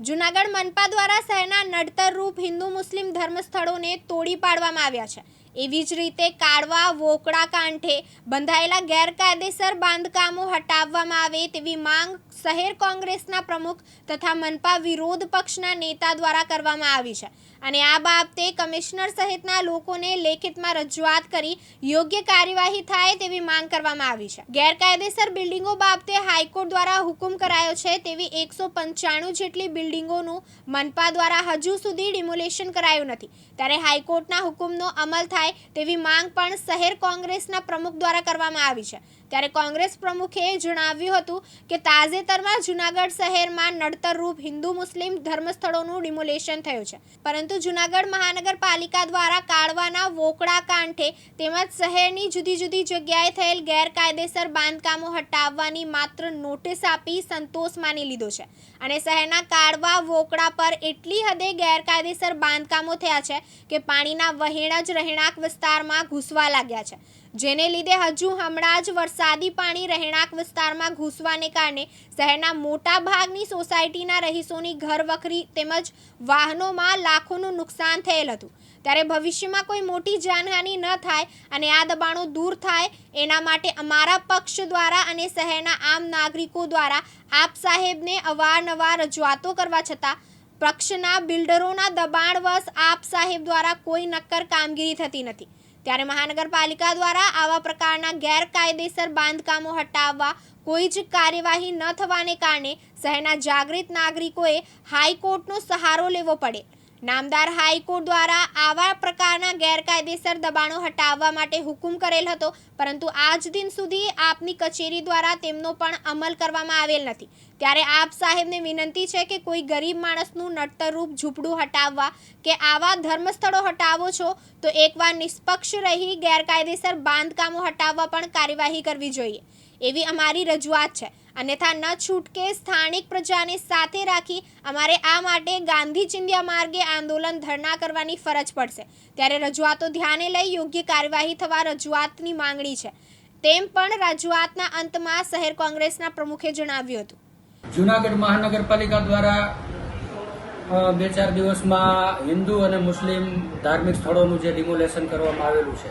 જૂનાગઢ મનપા દ્વારા શહેરના નડતરરૂપ હિન્દુ મુસ્લિમ ધર્મસ્થળોને તોડી પાડવામાં આવ્યા છે. એવી જ રીતે કાળવા વોકડા કાંઠે બંધાયેલા ગેરકાયદેસર બાંધકામો હટાવવામાં આવે તેવી માંગ શહેર કોંગ્રેસના પ્રમુખ તથા મનપા વિરોધ પક્ષના નેતા દ્વારા કરવામાં આવી છે. અને આ બાબતે કમિશનર સહિતના લોકોને લેખિતમાં રજૂઆત કરી યોગ્ય કાર્યવાહી થાય તેવી માંગ કરવામાં આવી છે. ગેરકાયદેસર બિલ્ડિંગો બાબતે હાઈકોર્ટ દ્વારા હુકમ કરાયો છે તેવી એકસો પંચાણું જેટલી બિલ્ડિંગોનું મનપા દ્વારા હજુ સુધી ડિમોલેશન કરાયું નથી. ત્યારે હાઈકોર્ટના હુકમનો અમલ થાય તેવી માંગ પણ શહેર કોંગ્રેસના પ્રમુખ દ્વારા કરવામાં આવી છે. ત્યારે કોંગ્રેસ પ્રમુખે જણાવ્યું હતું કે તાજેતરમાં જૂનાગઢ શહેરમાં નડતરરૂપ હિન્દુ મુસ્લિમ ધર્મસ્થળોનું ડિમોલેશન થયું છે. પરંતુ જૂનાગઢ મહાનગરપાલિકા દ્વારા કાળવાના વોકડા કાંઠે તેમજ શહેરની જુદી જુદી જગ્યાએ થયેલ ગેરકાયદેસર બાંધકામો હટાવવાની માત્ર નોટિસ આપી સંતોષ માની લીધો છે. અને શહેરના કાળવા વોકડા પર એટલી હદે ગેરકાયદેસર બાંધકામો થયા છે કે પાણીના વહેણ જ રહેણાંક વિસ્તારમાં ઘૂસવા લાગ્યા છે. જેને લીધે હજુ હમણાં જ વરસાદી પાણી રહેણાંક વિસ્તારમાં ઘૂસવાને કારણે શહેરના મોટા ભાગની સોસાયટીના રહીશોની ઘર વખરી તેમજ વાહનોમાં લાખોનું નુકસાન થયેલ હતું. ત્યારે ભવિષ્યમાં કોઈ મોટી જાનહાનિ ન થાય અને આ દબાણો દૂર થાય, એના માટે અમારા પક્ષ દ્વારા અને શહેરના આમ નાગરિકો દ્વારા આપ સાહેબને અવારનવાર રજૂઆતો કરવા છતાં પક્ષના બિલ્ડરોના દબાણવશ આપ સાહેબ દ્વારા કોઈ નક્કર કામગીરી થતી નથી. ત્યારે મહાનગરપાલિકા દ્વારા આવા પ્રકારના ગેરકાયદેસર બાંધકામો હટાવવા કોઈ જ કાર્યવાહી ન થવાને કારણે શહેરના જાગૃત નાગરિકોએ હાઈકોર્ટનો સહારો લેવો પડે. નામદાર હાઈકોર્ટ દ્વારા આવા પ્રકારના ગેરકાયદેસર દબાણો હટાવવા માટે હુકમ કરેલ હતો, પરંતુ આજ દિન સુધી આપની કચેરી દ્વારા તેમનો પણ અમલ કરવામાં આવેલ નથી. ત્યારે આપ સાહેબને વિનંતી છે કે કોઈ ગરીબ માણસનું નડતરરૂપ ઝૂંપડું હટાવવા કે આવા ધર્મસ્થળો હટાવો છો, તો એકવાર નિષ્પક્ષ રહી ગેરકાયદેસર બાંધકામો હટાવવા પણ કાર્યવાહી કરવી જોઈએ. એવી અમારી રજૂઆત છે. અન્યથા ન છૂટકે સ્થાનિક પ્રજાને સાથે રાખી અમારે આ માટે ગાંધી ચિંધ્યા માર્ગે આંદોલન ધરણા કરવાની ફરજ પડશે. ત્યારે રજૂઆતો ધ્યાને લઈ યોગ્ય કાર્યવાહી થવા રજૂઆતની માંગણી છે. તેમ પણ રજૂઆતના અંતમાં શહેર કોંગ્રેસના પ્રમુખે જણાવ્યું હતું. જુનાગઢ મહાનગરપાલિકા દ્વારા બે ચાર દિવસમાં હિન્દુ અને મુસ્લિમ ધાર્મિક સ્થળોનું જે ડિમોલેશન કરવામાં આવેલું છે,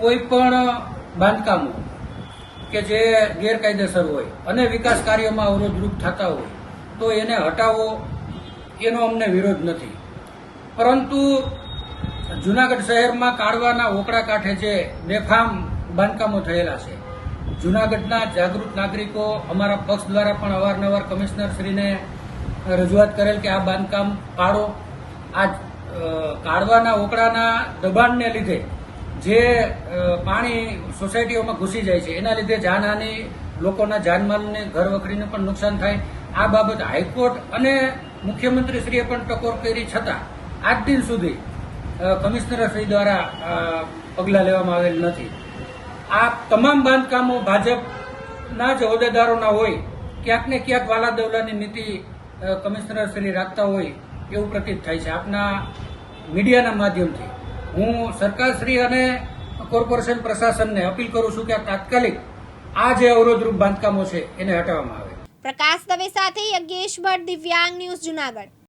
કોઈ પણ બાંધકામો કે જે ગેરકાયદેસર હોય અને વિકાસ કાર્યોમાં અવરોધરૂપ થતા હોય, તો એને હટાવો, એનો અમને વિરોધ નથી. પરંતુ જુનાગઢ શહેરમાં કાળવાના ઓકડા કાંઠે જે બેફામ બાંધકામો થયેલા છે, જુનાગઢના જાગૃત નાગરિકો અમારા પક્ષ દ્વારા પણ અવારનવાર કમિશનર શ્રીને રજૂઆત કરેલ કે આ બાંધકામ પાડો. આ કાઢવાના ઓકડાના દબાણને લીધે જે પાણી સોસાયટીઓમાં ઘૂસી જાય છે, એના લીધે જાનહાની, લોકોના જાનમાલને ઘર વખરીને પણ નુકસાન થાય. આ બાબત હાઈકોર્ટ અને મુખ્યમંત્રીશ્રીએ પણ ટકોર કરી છતાં આજ દિન સુધી કમિશનરશ્રી દ્વારા પગલાં લેવામાં આવેલ નથી. આ તમામ બાંધકામો ભાજપના જ હોદ્દેદારોના હોય, ક્યાંક ને ક્યાંક વાલા દવલાની નીતિ કમિશનરશ્રી કમિશનર શ્રી રાખતા હોય એવું પ્રતીત થાય છે. આપના મીડિયાના માધ્યમથી. હું સરકારશ્રી અને કોર્પોરેશન પ્રશાસનને અપીલ કરું છું કે આ તાત્કાલિક આ જે અવરોધરૂપ બાંધકામો છે એને હટાવવામાં આવે. પ્રકાશ દવે સાથે યજ્ઞેશ ભટ્ટ દિવ્યાંગ ન્યૂઝ જુનાગઢ.